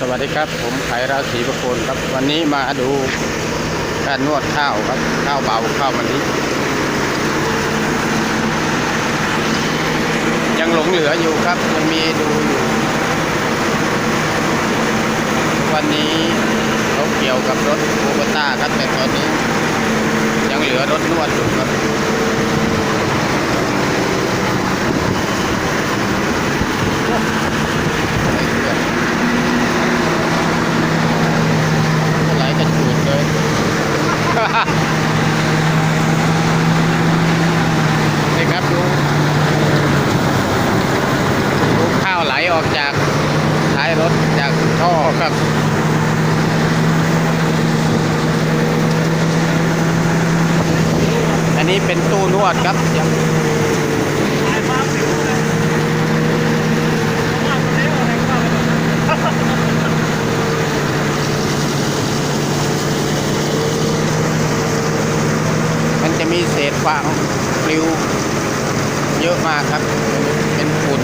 สวัสดีครับผมไขราศีประโคนครับ วันนี้มาดูการนวดข้าวครับ ข้าวเบาข้าวมันนี้ ยังหลงเหลืออยู่ครับยังมีดูอยู่ วันนี้เขาเกี่ยวกับรถโบต้าครับแต่ตอนนี้ ยังเหลือรถนวดอยู่ครับ ไหลกระจูดเลย นี่ครับดูดูข้าวไหลออกจากท้ายรถจากท่อครับ อั นี้เป็นตู้นวดครับยังมันจะมีเศษฟางปลิวเยอะมากครับ เป็นฝุ่น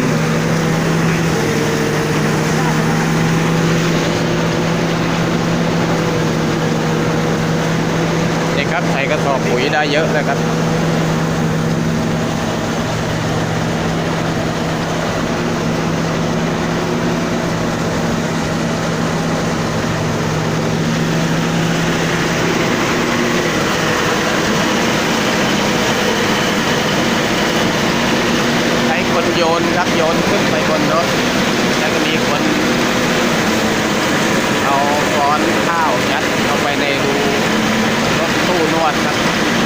นี่ ครับใส่กระสอบปุ๋ยได้เยอะเลยครับใช้คนโยนครับโยนขึ้นไปบนรถแล้วก็มีคนเอาก้อนข้าวยัดเข้าไปในรู ถตู้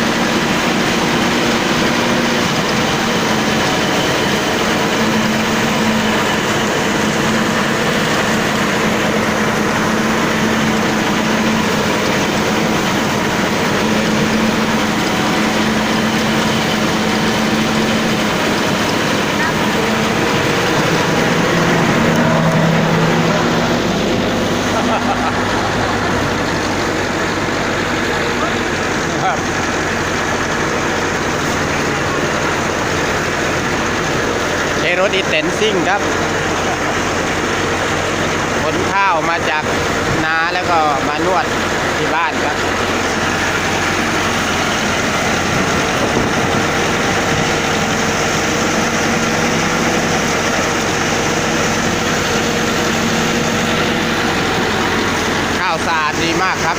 ใช้รถอีเต็นซิ่งครับขนข้าวมาจากนาแล้วก็มานวดที่บ้านครับข้าวสะอาดดีมากครับ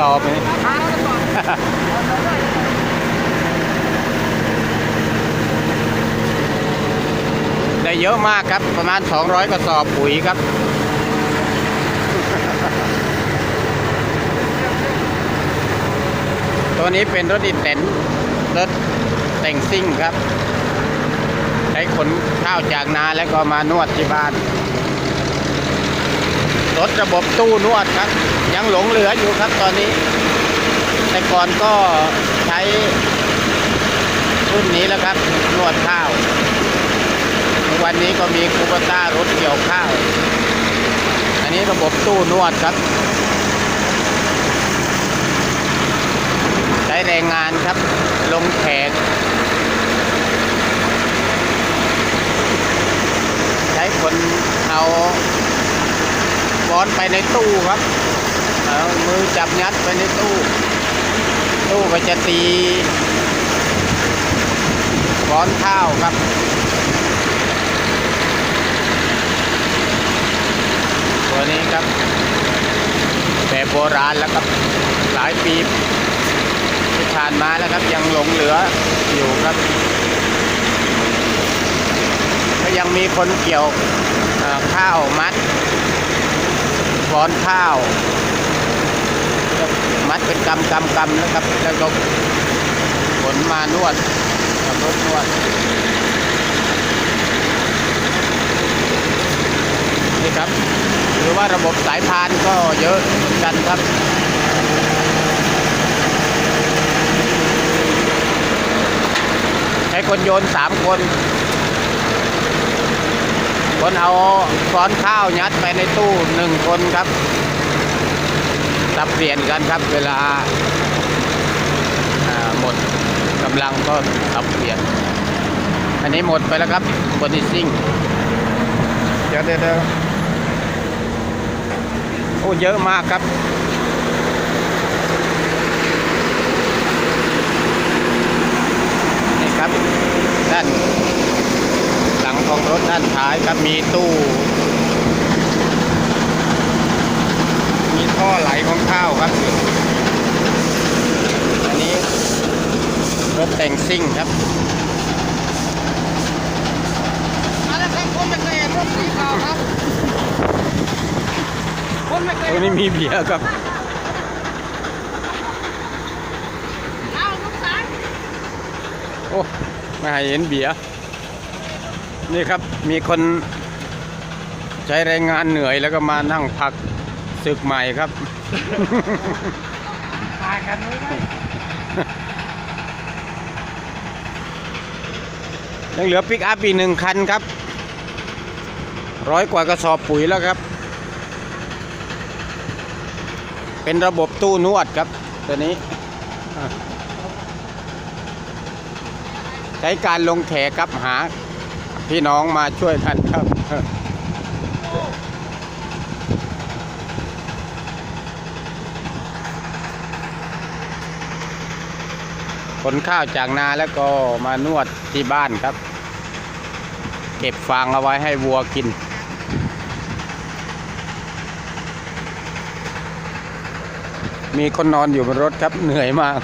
200กระสอบนี่ได้เยอะมากครับประมาณ 200กระสอบปุ๋ยครับตัวนี้เป็นรถอีเต็นรถแต่งซิ่งครับ ใช้ขนข้าวจากนาแล้วก็มานวดที่บ้าน รถระบบตู้นวดครับ ยังหลงเหลืออยู่ครับตอนนี้ แต่ก่อนก็ใช้รุ่นนี้แล้วครับ นวดข้าว วันนี้ก็มีคูปต้ารถเกี่ยวข้าว อันนี้ระบบตู้นวดครับ ใช้แรงงานครับ ลงแขก ใช้คนเอาบ อนไปในตู้ครับเอามือจับยัดไปในตู้ ตู้ก็จะตีบอนข้าวครับตัวนี้ครับแบบโบราณแล้วครับหลายปีที่ผ่านมาแล้วครับยังหลงเหลืออยู่ครับก็ยังมีคนเกี่ยวข้าวมัด ฟ้อนข้าวมัดเป็นกำกำกำนะครับแล้วก็ขนมานวดกับรถนวดนี่ครับหรือว่าระบบสายพานก็เยอะเหมือนกันครับใช้คนโยนสามคน คนเอาซ้อนข้าวยัดไปในตู้หนึ่งคนครับสับเปลี่ยนกันครับเวลาอ่าหมดกำลังก็สับเปลี่ยน อันนี้หมดไปแล้วครับบนนิซิ่งเดี๋ยวเดี๋ยวเดี๋ยวโอ้เยอะมากครับนี่ครับด้านหลัง ของรถด้านท้ายครับมีตู้ มีท่อไหลของข้าวครับอันนี้รถแต่งซิ่งครับมาแล้วครับผมไม่เคยเห็นรถสีขาวครับผมไม่เคยตรงนี้มีเบียร์ครับเอาลูกสาวโอ้ไม่ให้เห็นเบียร์ นี่ครับมีคนใช้แรงงานเหนื่อยแล้วก็มานั่งพักศึกใหม่ครับตายกันเลยยังเหลือปิกอัพอีกหนึ่งคันครับ ร้อยกว่ากระสอบปุ๋ยแล้วครับ เป็นระบบตู้นวดครับตัวนี้ ใช้การลงแขกครับหา พี่น้องมาช่วยกันครับ ขนข้าวจากนาแล้วก็มานวดที่บ้านครับ เก็บฟางเอาไว้ให้วัวกินมีคนนอนอยู่บนรถครับเหนื่อยมาก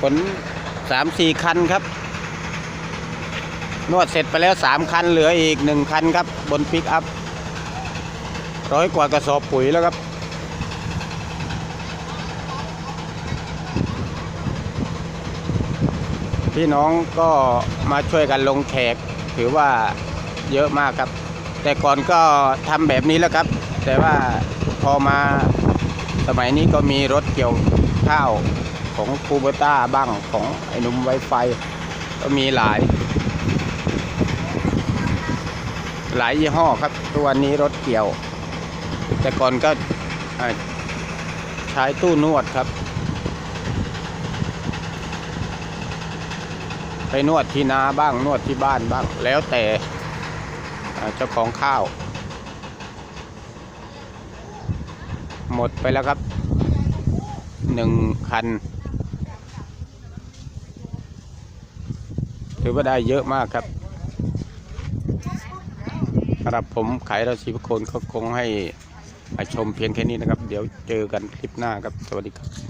ขนสามสี่คันครับ นวดเสร็จไปแล้วสามคันเหลืออีกหนึ่งคันครับ บนปิกอัพร้อยกว่ากระสอบปุ๋ยแล้วครับพี่น้องก็มาช่วยกันลงแขกถือว่าเยอะมากครับ แต่ก่อนก็ทำแบบนี้แล้วครับ แต่ว่าพอมาสมัยนี้ก็มีรถเกี่ยวข้าว ของคูเบต้าบ้างของไอ้นุ่มไวไฟก็มีหลาย หลายยี่ห้อครับตัวนี้รถเกี่ยว แต่ก่อนก็ใช้ตู้นวดครับ ไปนวดที่นาบ้างนวดที่บ้านบ้าง แล้วแต่เจ้าของข้าว หมดไปแล้วครับหนึ่งคัน ถือว่าได้เยอะมากครับครับผมขายราศีพโคนก็คงให้มชมเพียงแค่นี้นะครับ เดี๋ยวเจอกันคลิปหน้าครับ สวัสดีครับ